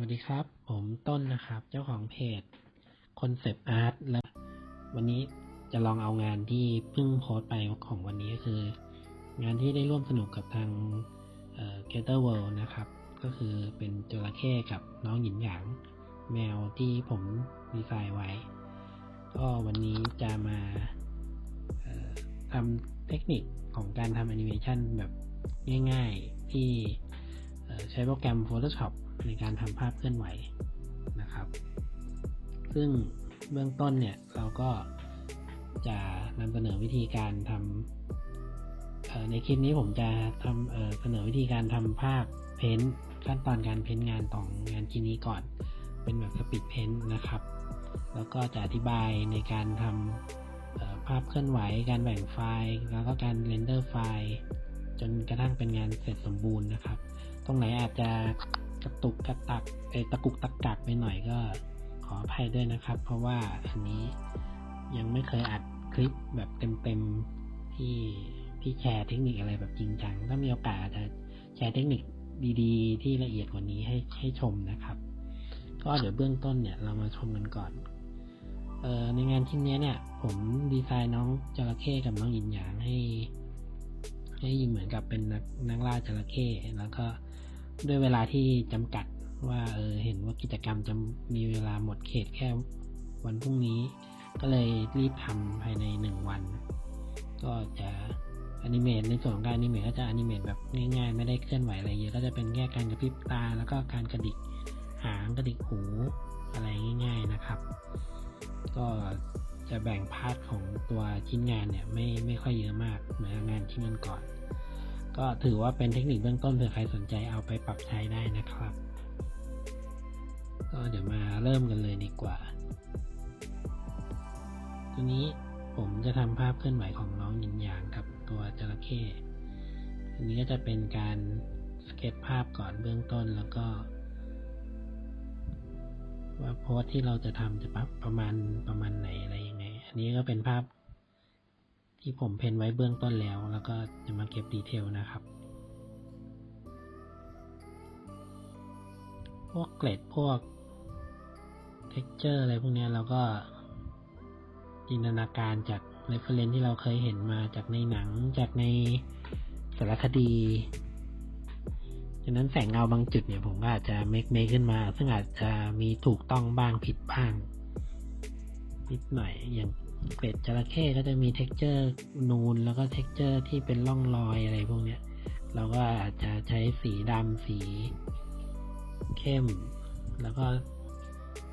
วัสดีครับ ผมต้นนะครับ เจ้าของเพจ Concept Art และวันนี้จะลองเอางานที่เพิ่งโพสต์ไปของวันนี้ก็คือ งานที่ได้ร่วมสนุกกับทางเอ่อ Gator World นะครับ ก็คือเป็นจระเข้กับน้องหยินหยาง แมวที่ผมดีไซน์ไว้ ก็วันนี้จะมาทำเทคนิคของการทำแอนิเมชันแบบง่ายๆ ที่ใช้โปรแกรม Photoshop ในการทำภาพเคลื่อนไหวนะครับ ซึ่งเบื้องต้นเนี่ยเราก็จะนำเสนอวิธีการทำในคลิปนี้ผมจะทำเสนอวิธีการทำภาพเพ้นท์ขั้นตอนการเพ้นท์งานของงานชิ้นนี้ก่อน เป็นแบบสปีดเพ้นท์นะครับ แล้วก็จะอธิบายในการทำภาพเคลื่อนไหว การแบ่งไฟล์ แล้วก็การเรนเดอร์ไฟล์ จนกระทั่งเป็นงานเสร็จสมบูรณ์นะครับ ตรงไหนอาจจะ ระตุกกระตักเอตะกุกตะกักไปหน่อยก็ขออภัยด้วยนะครับ เพราะว่าอันนี้ยังไม่เคยอัดคลิปแบบเต็มๆที่ที่แชร์เทคนิคอะไรแบบจริงจัง ถ้ามีโอกาสจะแชร์เทคนิคดีๆ ที่ละเอียดกว่านี้ให้ให้ชมนะครับ ก็เดี๋ยวเบื้องต้นเนี่ยเรามาชมกันก่อนเอ่อในงานชิ้นเนี้ยเนี่ย ผมดีไซน์น้องจระเข้กับน้องหยินหยางให้ ให้เหมือนกับเป็นนักนักล่าจระเข้แล้วก็ ด้วยเวลาที่จำกัดว่าเออเห็นว่ากิจกรรมจะมีเวลาหมดเขตแค่วันพรุ่งนี้ ก็เลยรีบทำภายในหนึ่งวัน ก็จะอนิเมตในส่วนของการอนิเมตก็จะอนิเมตแบบง่ายๆ ไม่ได้เคลื่อนไหวอะไรเยอะก็จะเป็นแค่การกระพริบตา แล้วก็การกระดิกหางกระดิกหูอะไรง่าย ๆนะครับ ก็จะแบ่งพาร์ทของตัวชิ้นงานเนี่ยไม่ไม่ค่อยเยอะมากเหมือนงานชิ้นนก่อน ก็ถือว่าเป็นเทคนิคเบื้องต้นเผื่อใครสนใจเอาไปปรับใช้ได้นะครับ ก็เดี๋ยวมาเริ่มกันเลยดีกว่า ตัวนี้ผมจะทำภาพเคลื่อนไหวของน้องหยินหยางกับตัวจระเข้อันนี้ก็จะเป็นการสเก็ตภาพก่อนเบื้องต้นแล้วก็ ว่าโพสที่เราจะทำจะประมาณประมาณไหนอะไรยังไง อันนี้ก็เป็นภาพ ที่ผมเพ้นไว้เบื้องต้นแล้ว แล้วก็จะมาเก็บดีเทลนะครับ พวกเกล็ดพวก texture อะไรพวกนี้เราก็จินตนาการจาก reference ที่เราเคยเห็นมาจากในหนังจากในสารคดีฉะนั้นแสงเงาบางจุดเนี่ยผมก็อาจจะเมคเมคขึ้นมา ซึ่งอาจจะมีถูกต้องบ้างผิดบ้างนิดหน่อยอย่าง เกล็ดจระเข้ก็จะมี texture นูนแล้วก็ texture ที่เป็นร่องรอยอะไรพวกเนี้ย เราก็อาจจะใช้สีดำสีเข้ม แล้วก็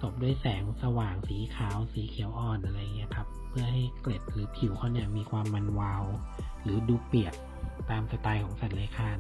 ตบด้วยแสงสว่างสีขาวสีเขียวอ่อนอะไรเงี้ยครับ เพื่อให้เกล็ดหรือผิวเขาเนี่ยมีความมันวาว หรือดูเปียกตามสไตล์ของสัตว์เลื้อยคลาน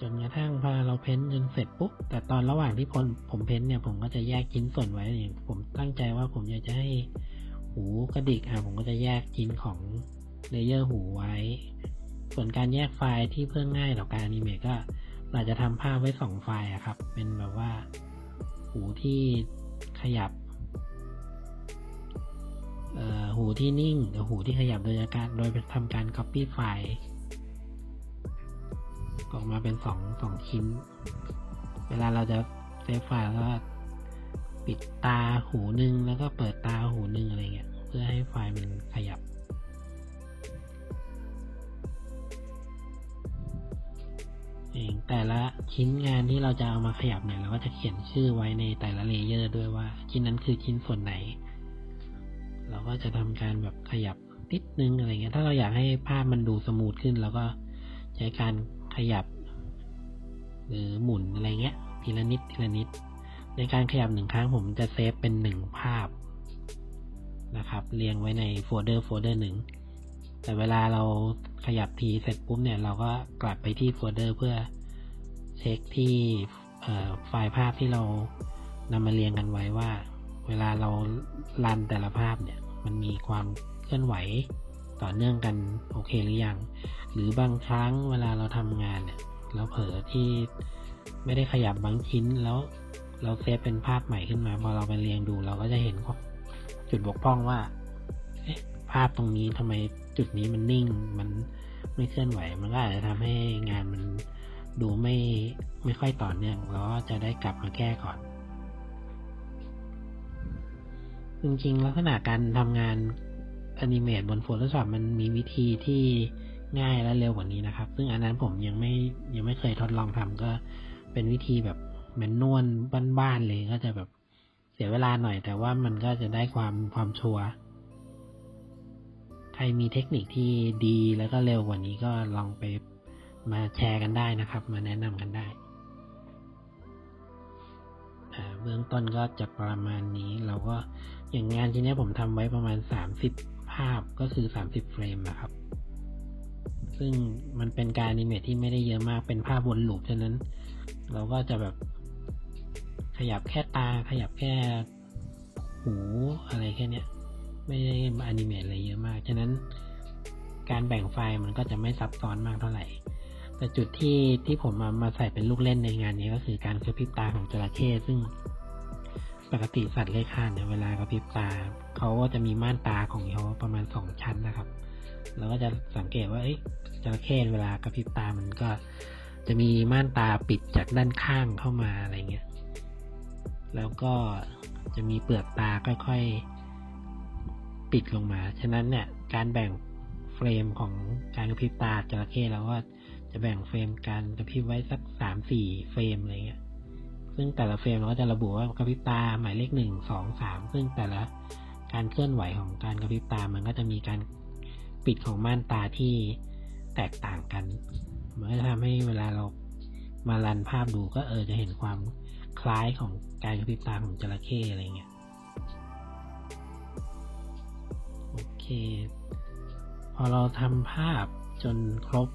จนกระทั่งพอเราเพ้นจนเสร็จปุ๊บแต่ตอนระหว่างที่ผมผมเพ้นเนี่ยผมก็จะแยกชิ้นส่วนไว้อย่างผมตั้งใจว่าผมอยากจะให้หูกระดิกอะผมก็จะแยกชิ้นของเลเยอร์หูไว้ ส่วนการแยกไฟล์ที่เพื่อง่ายต่อการอนิเมตก็เราจะทำภาพไว้สองไฟล์อะครับ เป็นแบบว่า หูที่ขยับหูที่นิ่งกับหูที่ขยับโดยการโดยทำการ copy ไฟล์ ออกมาเป็นสองสองชิ้น เวลาเราจะเซฟไฟล์ก็ปิดตาหูหนึ่งแล้วก็เปิดตาหูหนึ่งอะไรเงี้ย เพื่อให้ไฟล์มันขยับ เองแต่ละชิ้นงานที่เราจะเอามาขยับเนี่ยเราก็จะเขียนชื่อไว้ในแต่ละเลเยอร์ด้วยว่า ชิ้นนั้นคือชิ้นส่วนไหน เราก็จะทำการแบบขยับนิดนึงอะไรเงี้ย ถ้าเราอยากให้ภาพมันดูสมูทขึ้นเราก็ใช้การ ขยับ หรือหมุนอะไรเงี้ย ทีละนิดทีละนิด ในการขยับหนึ่งครั้งผมจะเซฟเป็นหนึ่งภาพนะครับ เรียงไว้ในโฟลเดอร์โฟลเดอร์หนึ่งแต่เวลาเราขยับทีเสร็จปุ๊บเนี่ยเราก็กลับไปที่โฟลเดอร์เพื่อเช็คที่ไฟล์ภาพที่เรานำมาเรียงกันไว้ว่า เวลาเรารันแต่ละภาพเนี่ย มันมีความเคลื่อนไหว ต่อเนื่องกันโอเคหรือยัง หรือบางครั้งเวลาเราทำงานเนี่ยเราเผลอที่ไม่ได้ขยับบางชิ้นแล้วเราเซฟเป็นภาพใหม่ขึ้นมา พอเราไปเรียงดูเราก็จะเห็นจุดบกพร่องว่าภาพตรงนี้ทำไมจุดนี้มันนิ่งมันไม่เคลื่อนไหว มันก็อาจจะทำให้งานมันดูไม่ไม่ค่อยต่อเนื่องเราก็จะได้กลับมาแก้ก่อน จริงๆลักษณะการทำงาน อนิเมตบน Photoshop มันมีวิธีที่ง่ายและเร็วกว่านี้นะครับ ซึ่งอันนั้นผมยังไม่ยังไม่เคยทดลองทำก็เป็นวิธีแบบแมนนวลบ้านๆเลยก็จะแบบเสียเวลาหน่อย แต่ว่ามันก็จะได้ความความชัวร์ใครมีเทคนิคที่ดีแล้วก็เร็วกว่านี้ก็ลองไปมาแชร์กันได้นะครับ มาแนะนำกันได้เบื้องต้นก็จะประมาณนี้ เราก็อย่างงานที่นี้ผมทำไว้ประมาณ 30 ภาพก็คือ 30 เฟรมนะครับ ซึ่งมันเป็นการอนิเมตที่ไม่ได้เยอะมากเป็นภาพวนลูปฉะนั้น เราก็จะแบบขยับแค่ตาขยับแค่หูอะไรแค่เนี้ย ไม่ได้อนิเมตอะไรเยอะมาก ฉะนั้นการแบ่งไฟล์มันก็จะไม่ซับซ้อนมากเท่าไหร่ แต่จุดที่ที่ผมมามาใส่เป็นลูกเล่นในงานนี้ก็คือการกระพริบตาของจระเข้ซึ่งปกติสัตว์เลื้อยคลานเนี่ยเวลากระพริบตา เขาก็จะมีม่านตาของเขาประมาณสองชั้นนะครับ เราก็จะสังเกตว่าเอ้ยจระเข้เวลากระพริบตามันก็จะมีม่านตาปิดจากด้านข้างเข้ามาอะไรเงี้ย แล้วก็จะมีเปลือกตาค่อยๆปิดลงมา ฉะนั้นเนี่ยการแบ่งเฟรมของการกระพริบตาจระเข้เราก็จะแบ่งเฟรมการกระพริบไว้สักสามสี่เฟรมอะไรเงี้ย ซึ่งแต่ละเฟรมเราก็จะระบุว่ากระพริบตาหมายเลขหนึ่งสองสามซึ่งแต่ละ การเคลื่อนไหวของการกระพริบตา มันก็จะมีการปิดของม่านตาที่แตกต่างกัน มันก็จะทำให้เวลาเรามารันภาพดูก็เออจะเห็นความคล้ายของการกระพริบตาของจระเข้อะไรเงี้ย โอเค พอเราทำภาพจนครบ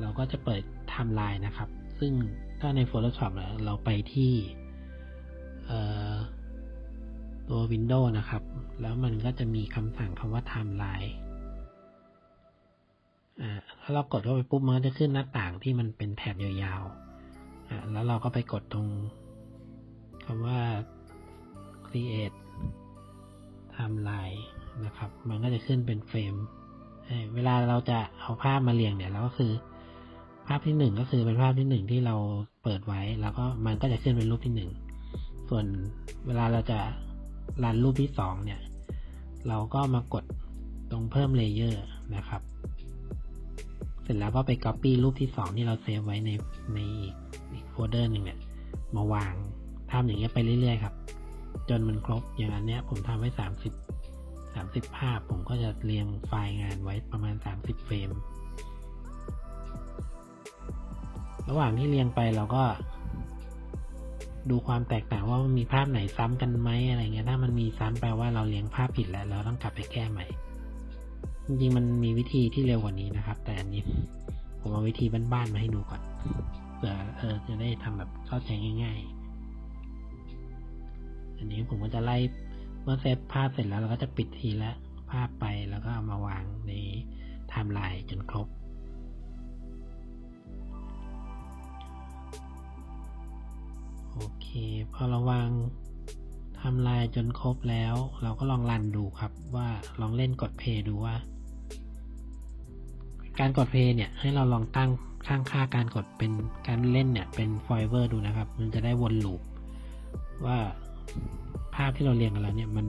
เราก็จะเปิดไทม์ไลน์นะครับ ซึ่งถ้าใน Photoshop เราไปที่ตัว Windows นะครับ แล้วมันก็จะมีคำสั่งคำว่าไทม์ไลน์อ่าถ้าเรากดเข้าไปปุ๊บมันก็จะขึ้นหน้าต่างที่มันเป็นแถบยาวๆอ่าแล้วเราก็ไปกดตรงคำว่า create timeline นะครับ มันก็จะขึ้นเป็นเฟรม เวลาเราจะเอาภาพมาเรียงเนี่ยเราก็คือาพที่หนึ่งก็คือเป็นภาพที่หนึ่งที่เราเปิดไว้ แล้วก็มันก็จะขึ้นเป็นรูปที่หนึ่งส่วนเวลาเราจะรันรูปที่สองเนี่ย เราก็มากดตรงเพิ่มเลเยอร์นะครับ เสร็จแล้วก็ไป Copy รูปที่สองที่เราเซฟไว้ในในอีกอีกโฟลเดอร์หนึ่งเนี่ย มาวางทำอย่างเงี้ยไปเรื่อยๆครับ จนมันครบอย่างอันเนี้ยผมทำไว้สามสิบสามสิบภาพ ผมก็จะเรียงไฟล์งานไว้ประมาณสามสิบเฟรม ระหว่างที่เรียงไปเราก็ ดูความแตกต่างว่ามันมีภาพไหนซ้ำกันไหมอะไรเงี้ย ถ้ามันมีซ้ำแปลว่าเราเรียงภาพผิดแล้ว เราต้องกลับไปแก้ใหม่ จริงๆมันมีวิธีที่เร็วกว่านี้นะครับ แต่อันนี้ผมเอาวิธีบ้านๆมาให้ดูก่อนเผื่อเออจะได้ทำแบบเข้าใจง่าย ๆ อันนี้ผมก็จะไล่เมื่อเซฟภาพเสร็จแล้วเราก็จะปิดทีละภาพไปแล้วก็เอามาวางในไทม์ไลน์จนครบ พอเราวางทำลายจนครบแล้ว เราก็ลองรันดูครับว่าลองเล่นกดเพย์ดูว่า การกดเพย์เนี่ยให้เราลองตั้งข้างค่าการกดเป็นการเล่นเนี่ยเป็น forever ดูนะครับ มันจะได้วนลูปว่าภาพที่เราเรียงกันแล้วเนี่ยมัน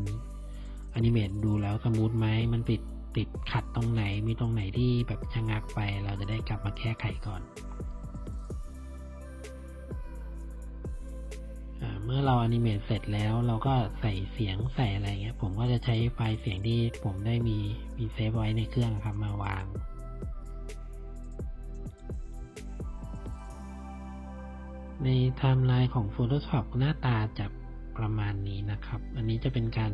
อนิเมตดูแล้วสมูทไหมมันติดติดขัดตรงไหนมีตรงไหนที่แบบชะงักไป เราจะได้กลับมาแก้ไขก่อน มื่อเราอนิเมตเสร็จแล้วเราก็ใส่เสียงใส่อะไรเงี้ย ผมก็จะใช้ไฟล์เสียงที่ผมได้มีมีเซฟไว้ในเครื่องครับมาวางในไทม์ไลน์ของ Photoshop หน้าตาจะประมาณนี้นะครับ อันนี้จะเป็นการ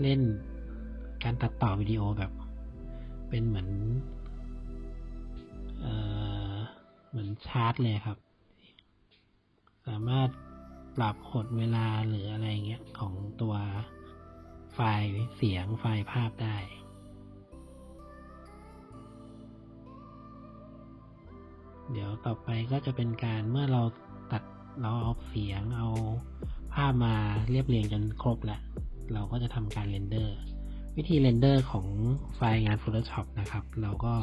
เล่นการตัดต่อวิดีโอแบบ เป็นเหมือน เอ่อ เหมือนชาร์ตเลยครับ สามารถปรับหดเวลาหรืออะไรเงี้ยของตัวไฟล์เสียงไฟล์ภาพได้เดี๋ยวต่อไปก็จะเป็นการเมื่อเราตัดเราเอาเสียงเอาภาพมาเรียบเรียงจนครบแล้ว เราก็จะทำการเรนเดอร์ วิธีเรนเดอร์ของไฟล์งาน Photoshop นะครับ เราก็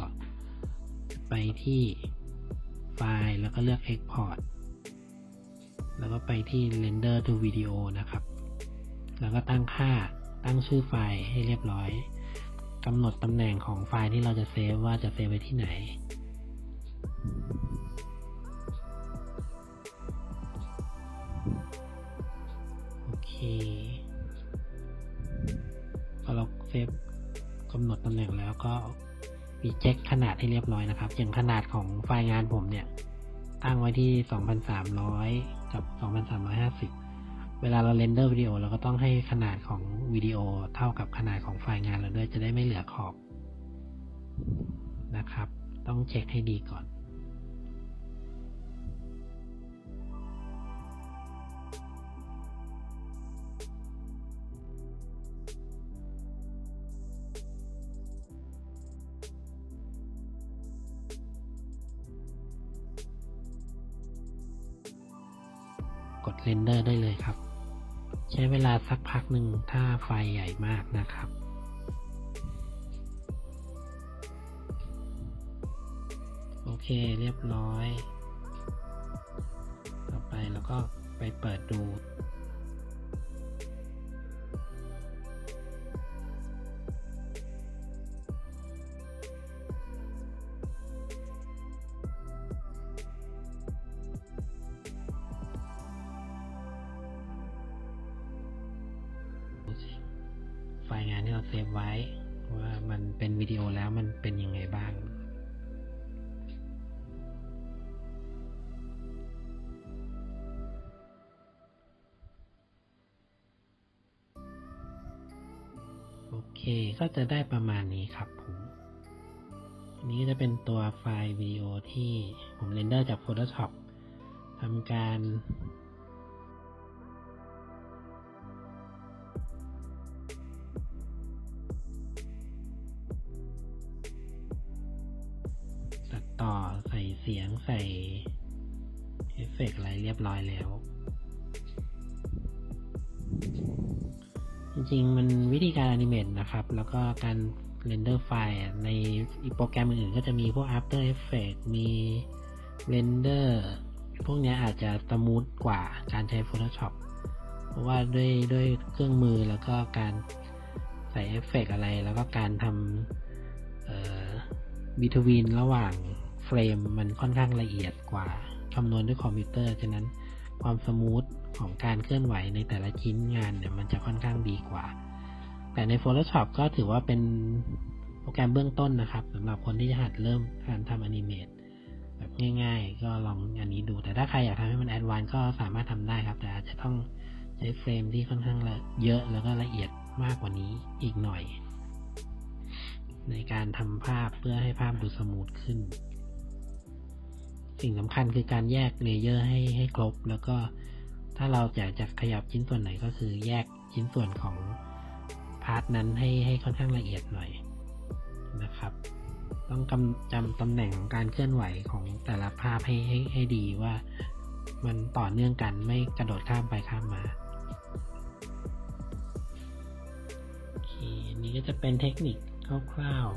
ไปที่ไฟล์แล้วก็เลือก Export แล้วก็ไปที่ Render to Video นะครับ แล้วก็ตั้งค่าตั้งชื่อไฟล์ให้เรียบร้อยกำหนดตำแหน่งของไฟล์ที่เราจะเซฟว่าจะเซฟไว้ที่ไหน โอเคพอเราเซฟกำหนดตำแหน่งแล้วก็มีเช็คขนาดให้เรียบร้อยนะครับ อย่างขนาดของไฟล์งานผมเนี่ย ตั้งไว้ที่ 2,300 กับ 2,350 เวลาเราเรนเดอร์วิดีโอเราก็ต้องให้ขนาดของวิดีโอเท่ากับขนาดของไฟล์งานเราด้วยจะได้ไม่เหลือขอบนะครับ ต้องเช็คให้ดีก่อน เรนเดอร์ได้เลยครับ ใช้เวลาสักพักหนึ่งถ้าไฟใหญ่มากนะครับ โอเคเรียบร้อย ต่อไปเราก็ไปเปิดดู เค ก็จะได้ประมาณนี้ครับผมนี้จะเป็นตัวไฟล์วิดีโอที่ผมเรนเดอร์จาก Photoshop ทำการตัดต่อใส่เสียงใส่เอฟเฟกต์อะไรเรียบร้อยแล้ว จริงๆ มันวิธีการอนิเมตนะครับ แล้วก็การเรนเดอร์ไฟล์ในอีโปรแกรมอื่นๆ ก็จะมีพวก After Effects มี Render พวกเนี้ยอาจจะสมูทกว่าการใช้ Photoshop เพราะว่าด้วยด้วยเครื่องมือแล้วก็การใส่เอฟเฟกต์อะไร แล้วก็การทำเอ่อบิทวีนระหว่างเฟรมมันค่อนข้างละเอียดกว่าคำนวณด้วยคอมพิวเตอร์ ฉะนั้นความสมูท ของการเคลื่อนไหวในแต่ละชิ้นงานเนี่ยมันจะค่อนข้างดีกว่า แต่ใน Photoshop ก็ถือว่าเป็นโปรแกรมเบื้องต้นนะครับสำหรับคนที่จะหัดเริ่มการทำแอนิเมตแบบง่าย ๆ ก็ลองอันนี้ดู แต่ถ้าใครอยากทำให้มันแอดวานก็สามารถทำได้ครับ แต่อาจจะต้องใช้เฟรมที่ค่อนข้างเยอะแล้วก็ละเอียดมากกว่านี้อีกหน่อย ในการทำภาพเพื่อให้ภาพดูสมูทขึ้น สิ่งสำคัญคือการแยกเลเยอร์ให้ให้ครบ แล้วก็ ถ้าเราอยากจะขยับชิ้นส่วนไหนก็คือแยกชิ้นส่วนของพาร์ทนั้นให้ให้ค่อนข้างละเอียดหน่อยนะครับ ต้องจำตำแหน่งของการเคลื่อนไหวของแต่ละภาพให้ให้ให้ดีว่ามันต่อเนื่องกันไม่กระโดดข้ามไปข้ามมาโอเคอันนี้ก็จะเป็นเทคนิคคร่าว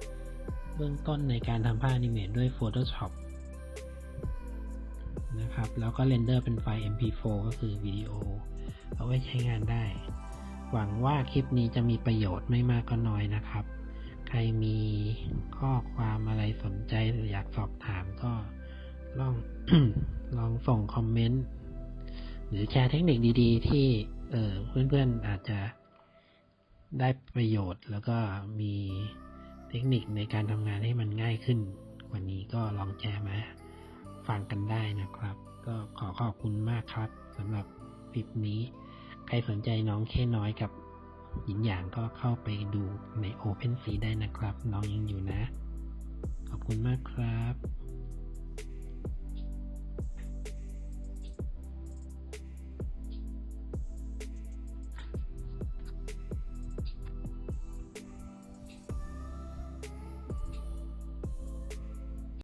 ๆ เบื้องต้นในการทำภาพอนิเมตด้วย Photoshop นะครับ แล้วก็เรนเดอร์เป็นไฟล์ MP4 ก็คือวิดีโอ เอาไว้ใช้งานได้ หวังว่าคลิปนี้จะมีประโยชน์ไม่มากก็น้อยนะครับ ใครมีข้อความอะไรสนใจหรืออยากสอบถามก็ลองลองส่งคอมเมนต์ หรือแชร์เทคนิคดี ๆ ที่เออเพื่อนๆอาจจะได้ประโยชน์แล้วก็มีเทคนิคในการทำงานให้มันง่ายขึ้นกว่านี้ก็ลองแชร์มา ฟังกันได้นะครับ ก็ขอขอบคุณมากครับสำหรับคลิปนี้ ใครสนใจน้องแค่น้อยกับหยินหยางก็เข้าไปดูใน Open สีได้นะครับ น้องยังอยู่นะ ขอบคุณมากครับ